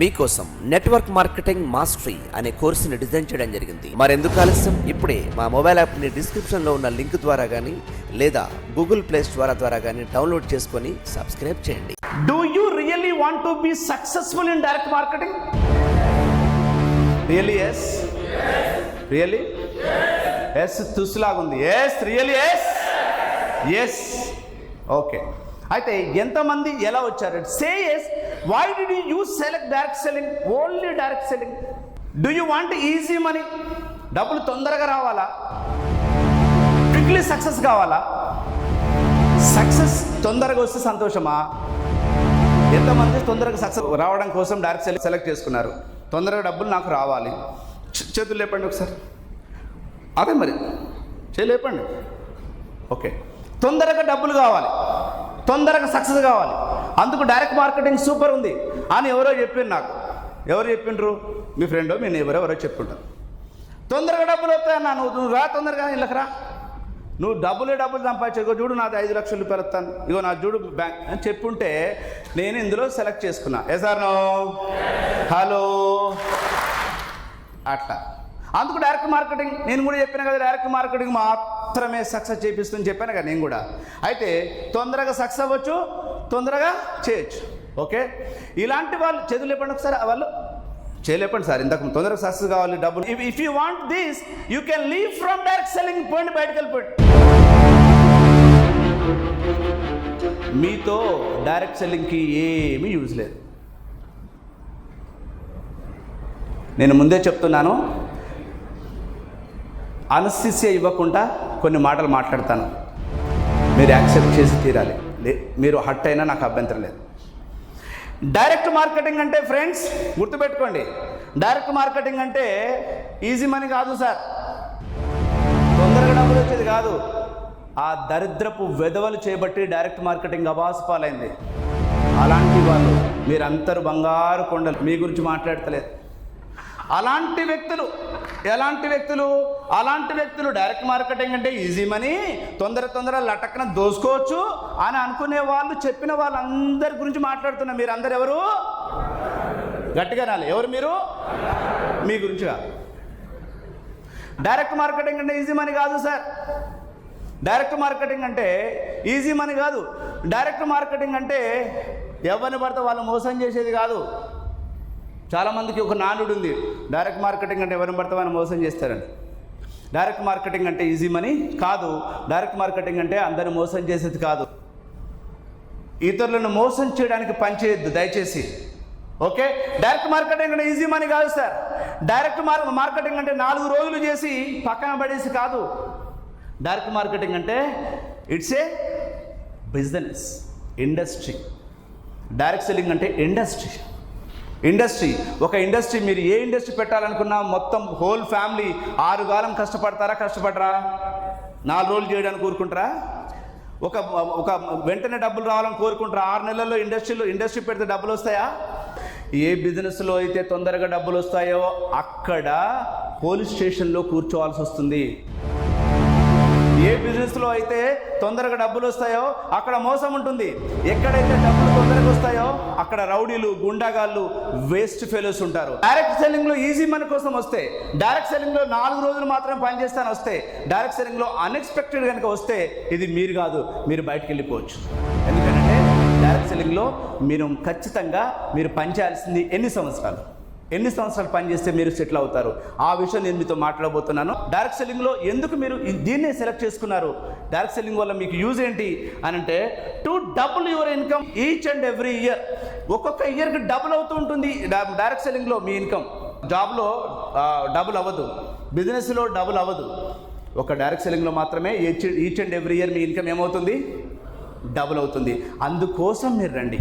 మీకోసం network marketing mastery అనే కోర్సుని design చేయడం జరిగింది. మరెందుకు ఆలస్యం? ఇప్పుడే మా మొబైల్ యాప్ని డిస్క్రిప్షన్లో ఉన్న లింక్ ద్వారా కానీ లేదా గూగుల్ ప్లే స్టోర్ ద్వారా కానీ డౌన్లోడ్ చేసుకొని సబ్స్క్రైబ్ చేయండి. Do you really want to be successful in direct marketing really yes really yes తుస్లాగుంది. Yes really yes yes okay అయితే ఎంతమంది ఎలా వచ్చారు? Say yes why do you use select direct selling only direct selling do you want easy money డబ్బులు తొందరగా రావాలా? Quickly success కావాలా? Success తొందరగా వస్తే సంతోషమా? ఎంతమంది తొందరగా సక్సెస్ రావడం కోసం డైరెక్ట్ సెలెక్ట్ సెలెక్ట్ చేసుకున్నారు? తొందరగా డబ్బులు నాకు రావాలి. చేతులు లేపండి ఒకసారి. అదే మరి. చేయలేపండి లేపండి. ఓకే. తొందరగా డబ్బులు కావాలి. తొందరగా సక్సెస్ కావాలి. అందుకు డైరెక్ట్ మార్కెటింగ్ సూపర్ ఉంది. అని ఎవరో చెప్పిండ్రు నాకు. ఎవరు చెప్పిండ్రు మీ ఫ్రెండో మీ నేబర్ ఎవరో చెప్పుంటారు. తొందరగా డబ్బులు వస్తాయన్నా నువ్వు నువ్వు రా తొందరగా ఇళ్ళకి రా. నువ్వు డబ్బులే డబ్బులు సంపాదించు ఇగో చూడు నాది ఐదు లక్షలు రూపాయలు వస్తాను ఇగో నా చూడు బ్యాంక్ అని చెప్పుంటే నేను ఇందులో సెలెక్ట్ చేసుకున్నా. సార్ నో హలో అట్లా. అందుకు డైరెక్ట్ మార్కెటింగ్ నేను కూడా చెప్పిన కదా డైరెక్ట్ మార్కెటింగ్ మా మాత్రమే సక్సెస్ చేపిస్తుందని చెప్పాను కదా నేను కూడా. అయితే తొందరగా సక్సెస్ అవ్వచ్చు తొందరగా చేయొచ్చు. ఓకే? ఇలాంటి వాళ్ళు చదువు లేపండి ఒకసారి వాళ్ళు. చేయలేపండి సార్ ఇంతకు తొందరగా సక్సెస్ కావాలి డబ్బులు. If if you want this you can leave from direct selling point బయటకు వెళ్ళిపోయింది మీతో డైరెక్ట్ సెల్లింగ్కి ఏమీ యూజ్ లేదు. నేను ముందే చెప్తున్నాను అనస్థిసియా ఇవ్వకుండా కొన్ని మాటలు మాట్లాడతాను. మీరు యాక్సెప్ట్ చేసి తీరాలి. మీరు హట్ అయినా నాకు అభ్యంతరం లేదు. డైరెక్ట్ మార్కెటింగ్ అంటే ఫ్రెండ్స్ గుర్తుపెట్టుకోండి. డైరెక్ట్ మార్కెటింగ్ అంటే ఈజీ మనీ కాదు సార్. తొందరగా డబ్బులు వచ్చేది కాదు. ఆ దరిద్రపు వెధవలు చేపట్టి డైరెక్ట్ మార్కెటింగ్ అబాసుపాలైంది అలాంటి వాళ్ళు మీరందరూ బంగారు కొండలు మీ గురించి మాట్లాడతలేదు. అలాంటి వ్యక్తులు ఎలాంటి వ్యక్తులు? అలాంటి వ్యక్తులు డైరెక్ట్ మార్కెటింగ్ అంటే ఈజీ మనీ. తొందర తొందర లటక్కన దోసుకోవచ్చు అని అనుకునే వాళ్ళు చెప్పిన వాళ్ళందరి గురించి మాట్లాడుతున్నా మీరు అందరు ఎవరు? గట్టిగా రాలి. ఎవరు మీరు? మీ గురించి కాదు. డైరెక్ట్ మార్కెటింగ్ అంటే ఈజీ మనీ కాదు సార్. డైరెక్ట్ మార్కెటింగ్ అంటే ఈజీ మనీ కాదు. డైరెక్ట్ మార్కెటింగ్ అంటే ఎవరిని పడితే వాళ్ళు మోసం చేసేది కాదు. చాలామందికి ఒక నానుడు ఉంది. డైరెక్ట్ మార్కెటింగ్ అంటే ఎవరిని పడతామని మోసం చేస్తారని డైరెక్ట్ మార్కెటింగ్ అంటే ఈజీ మనీ కాదు. డైరెక్ట్ మార్కెటింగ్ అంటే అందరిని మోసం చేసేది కాదు. ఇతరులను మోసం చేయడానికి పనిచేయద్దు దయచేసి. ఓకే? డైరెక్ట్ మార్కెటింగ్ అంటే ఈజీ మనీ కాదు సార్. డైరెక్ట్ మార్ మార్కెటింగ్ అంటే నాలుగు రోజులు చేసి పక్కన పడేసి కాదు. డైరెక్ట్ మార్కెటింగ్ అంటే it's a business industry direct selling అంటే ఇండస్ట్రీ ఇండస్ట్రీ. ఒక ఇండస్ట్రీ మీరు ఏ ఇండస్ట్రీ పెట్టాలనుకున్నా మొత్తం హోల్ ఫ్యామిలీ ఆరు కాలం కష్టపడతారా కష్టపడరా? నాలుగు రోజులు చేయడానికి కోరుకుంటారా? ఒక ఒక వెంటనే డబ్బులు రావాలని కోరుకుంటారా? ఆరు నెలల్లో ఇండస్ట్రీలో ఇండస్ట్రీ పెడితే డబ్బులు వస్తాయా? ఏ బిజినెస్లో అయితే తొందరగా డబ్బులు వస్తాయో అక్కడ పోలీస్ స్టేషన్లో కూర్చోవాల్సి వస్తుంది. ఏ బిజినెస్లో అయితే తొందరగా డబ్బులు వస్తాయో అక్కడ మోసం ఉంటుంది. ఎక్కడైతే డబ్బులు తొందరగా వస్తాయో అక్కడ రౌడీలు గుండాగాళ్ళు వేస్ట్ ఫెలోస్ ఉంటారు. డైరెక్ట్ సెల్లింగ్లో ఈజీ మనీ కోసం వస్తే డైరెక్ట్ సెల్లింగ్లో నాలుగు రోజులు మాత్రమే పనిచేస్తాను వస్తే డైరెక్ట్ సెల్లింగ్లో అన్ఎక్స్పెక్టెడ్ కనుక వస్తే ఇది మీరు కాదు మీరు బయటకు వెళ్ళిపోవచ్చు. ఎందుకంటే డైరెక్ట్ సెల్లింగ్లో మీరు ఖచ్చితంగా మీరు పనిచేయాల్సింది ఎన్ని సంవత్సరాలు? ఎన్ని సంవత్సరాలు పనిచేస్తే మీరు సెటిల్ అవుతారు? ఆ విషయం నేను మీతో మాట్లాడబోతున్నాను. డైరెక్ట్ సెల్లింగ్లో ఎందుకు మీరు దీన్నే సెలెక్ట్ చేసుకున్నారు? డైరెక్ట్ సెల్లింగ్ వల్ల మీకు యూజ్ ఏంటి? అని అంటే to double your income each and every year ఒక్కొక్క ఇయర్కి డబుల్ అవుతూ ఉంటుంది. డైరెక్ట్ సెల్లింగ్లో మీ ఇన్కమ్ జాబ్లో డబుల్ అవ్వదు. బిజినెస్లో డబుల్ అవ్వదు. ఒక డైరెక్ట్ సెల్లింగ్లో మాత్రమే each each and every year me income ఏమవుతుంది? డబుల్ అవుతుంది. అందుకోసం మీరు రండి.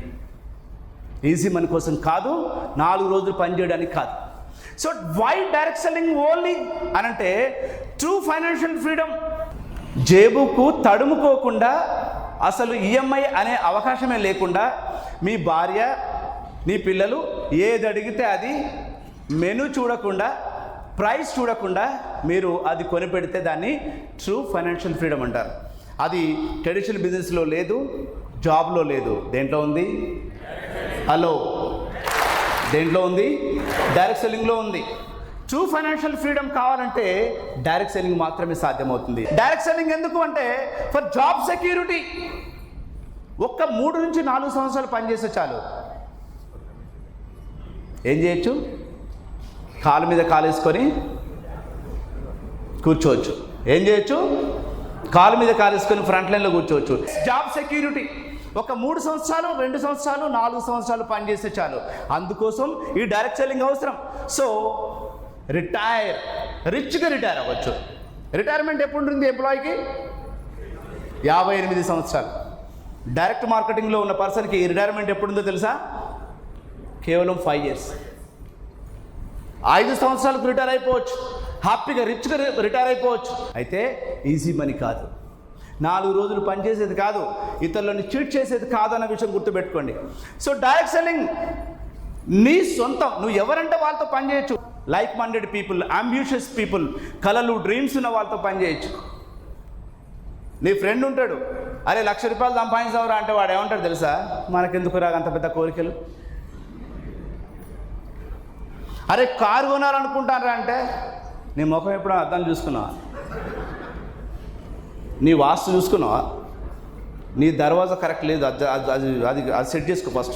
ఈజీ మనీ కోసం కాదు నాలుగు రోజులు పనిచేయడానికి కాదు. So why direct selling only అని అంటే ట్రూ ఫైనాన్షియల్ ఫ్రీడమ్ జేబుకు తడుముకోకుండా అసలు ఈఎంఐ అనే అవకాశమే లేకుండా మీ భార్య నీ పిల్లలు ఏది అడిగితే అది మెను చూడకుండా ప్రైస్ చూడకుండా మీరు అది కొనిపెడితే దాన్ని ట్రూ ఫైనాన్షియల్ ఫ్రీడమ్ అంటారు. అది ట్రెడిషనల్ బిజినెస్లో లేదు జాబ్లో లేదు. దేంట్లో ఉంది? హలో. దేంట్లో ఉంది? డైరెక్ట్ సెల్లింగ్లో ఉంది. ట్రూ ఫైనాన్షియల్ ఫ్రీడమ్ కావాలంటే డైరెక్ట్ సెల్లింగ్ మాత్రమే సాధ్యమవుతుంది. డైరెక్ట్ సెల్లింగ్ ఎందుకు అంటే ఫర్ జాబ్ సెక్యూరిటీ ఒక్క మూడు నుంచి నాలుగు సంవత్సరాలు పనిచేస్తే చాలు. ఏం చేయొచ్చు? కాలు మీద కాలేసుకొని కూర్చోవచ్చు. ఏం చేయొచ్చు? కాలు మీద కాలేసుకొని ఫ్రంట్ లైన్లో కూర్చోవచ్చు. జాబ్ సెక్యూరిటీ ఒక మూడు సంవత్సరాలు రెండు సంవత్సరాలు నాలుగు సంవత్సరాలు పనిచేస్తే చాలు. అందుకోసం ఈ డైరెక్ట్ సెల్లింగ్ అవసరం. So retire. రిచ్గా రిటైర్ అవ్వచ్చు. రిటైర్మెంట్ ఎప్పుడు ఉంటుంది ఎంప్లాయీకి? యాభై ఎనిమిది సంవత్సరాలు. డైరెక్ట్ మార్కెటింగ్లో ఉన్న పర్సన్కి రిటైర్మెంట్ ఎప్పుడుందో తెలుసా? కేవలం ఫైవ్ ఇయర్స్. ఐదు సంవత్సరాలకు రిటైర్ అయిపోవచ్చు. హ్యాపీగా రిచ్గా రిటైర్ అయిపోవచ్చు. అయితే ఈజీ మనీ కాదు. నాలుగు రోజులు పనిచేసేది కాదు ఇతరులను చీట్ చేసేది కాదు అన్న విషయం గుర్తుపెట్టుకోండి. సో డైరెక్ట్ సెల్లింగ్ నీ సొంతం నువ్వు ఎవరంటే వాళ్ళతో పనిచేయచ్చు. Like minded people ambitious people కళలు డ్రీమ్స్ ఉన్న వాళ్ళతో పనిచేయచ్చు. నీ ఫ్రెండ్ ఉంటాడు అరే లక్ష రూపాయలు సంపాదించావురా అంటే వాడు ఏమంటాడు తెలుసా? మనకెందుకు రాగా అంత పెద్ద కోరికలు? అరే కారు కొనాలనుకుంటానరా అంటే నీ ముఖం ఎప్పుడో అర్థం చూసుకున్నావా? నీ వాస్తు చూసుకున్నావా? నీ దర్వాజా కరెక్ట్ లేదు. అది అది అది అది అది సెట్ చేసుకో ఫస్ట్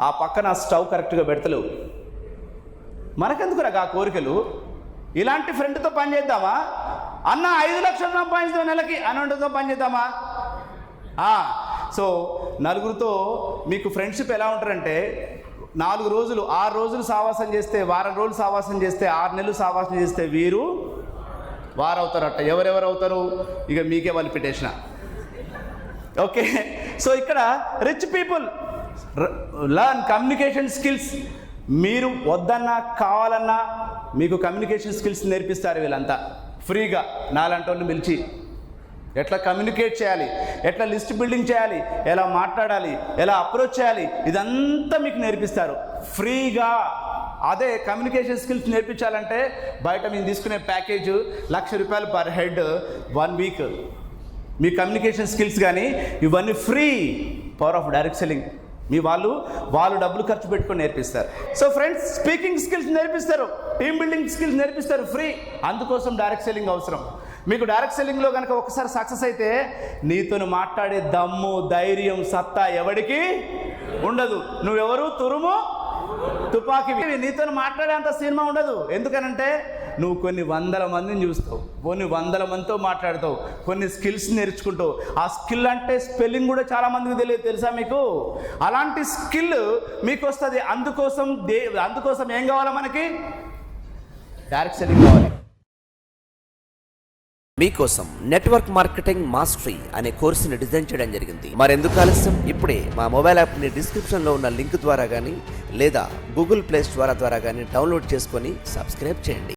ఆ పక్కన ఆ స్టవ్ కరెక్ట్గా పెడతలేవు. మనకెందుకు రా ఆ కోరికలు? ఇలాంటి ఫ్రెండ్తో పని చేద్దామా? అన్న ఐదు లక్షలు సంపాదించిన నెలకి అన్నతో పని చేద్దామా? సో నలుగురితో మీకు ఫ్రెండ్షిప్ ఎలా ఉంటారంటే నాలుగు రోజులు ఆరు రోజులు సావాసం చేస్తే వారం రోజులు సావాసం చేస్తే ఆరు నెలలు సావాసం చేస్తే వీరు వారు అవుతారట ఎవరెవరు అవుతారు ఇక మీకే వాళ్ళు పెట్టేసిన. ఓకే. సో ఇక్కడ rich people learn communication skills మీరు వద్దన్నా కావాలన్నా మీకు కమ్యూనికేషన్ స్కిల్స్ నేర్పిస్తారు వీళ్ళంతా. ఫ్రీగా నాలంటోళ్ళు పిలిచి. ఎట్లా కమ్యూనికేట్ చేయాలి? ఎట్లా లిస్ట్ బిల్డింగ్ చేయాలి? ఎలా మాట్లాడాలి? ఎలా అప్రోచ్ చేయాలి? ఇదంతా మీకు నేర్పిస్తారు. ఫ్రీగా అదే కమ్యూనికేషన్ స్కిల్స్ నేర్పించాలంటే బయట మేము తీసుకునే ప్యాకేజ్ లక్ష రూపాయలు పర్ హెడ్ వన్ వీక్ మీ కమ్యూనికేషన్ స్కిల్స్ కానీ ఇవన్నీ free power of direct selling మీ వాళ్ళు వాళ్ళు డబ్బులు ఖర్చు పెట్టుకొని నేర్పిస్తారు. సో ఫ్రెండ్స్ స్పీకింగ్ స్కిల్స్ నేర్పిస్తారు. టీమ్ బిల్డింగ్ స్కిల్స్ నేర్పిస్తారు ఫ్రీ అందుకోసం డైరెక్ట్ సెల్లింగ్ అవసరం. మీకు డైరెక్ట్ సెల్లింగ్లో కనుక ఒకసారి సక్సెస్ అయితే నీతో మాట్లాడే దమ్ము ధైర్యం సత్తా ఎవడికి ఉండదు. నువ్వెవరు? తురుము తుపాకీ నీతో మాట్లాడేంత సినిమా ఉండదు. ఎందుకనంటే నువ్వు కొన్ని వందల మందిని చూస్తావు. కొన్ని వందల మందితో మాట్లాడతావు. కొన్ని స్కిల్స్ నేర్చుకుంటావు. ఆ స్కిల్ అంటే స్పెల్లింగ్ కూడా చాలా మందికి తెలియదు. తెలుసా మీకు? అలాంటి స్కిల్ మీకు వస్తుంది అందుకోసం దే అందుకోసం ఏం కావాలా మనకి? డైరెక్ట్ సెల్లింగ్ కావాలి. మీకోసం నెట్వర్క్ మార్కెటింగ్ మాస్టరీ అనే కోర్సుని డిజైన్ చేయడం జరిగింది. మరెందుకు ఆలస్యం? ఇప్పుడే మా మొబైల్ యాప్ని డిస్క్రిప్షన్లో ఉన్న లింక్ ద్వారా కానీ లేదా గూగుల్ ప్లే స్టోర్ ద్వారా కానీ డౌన్లోడ్ చేసుకొని సబ్స్క్రైబ్ చేయండి.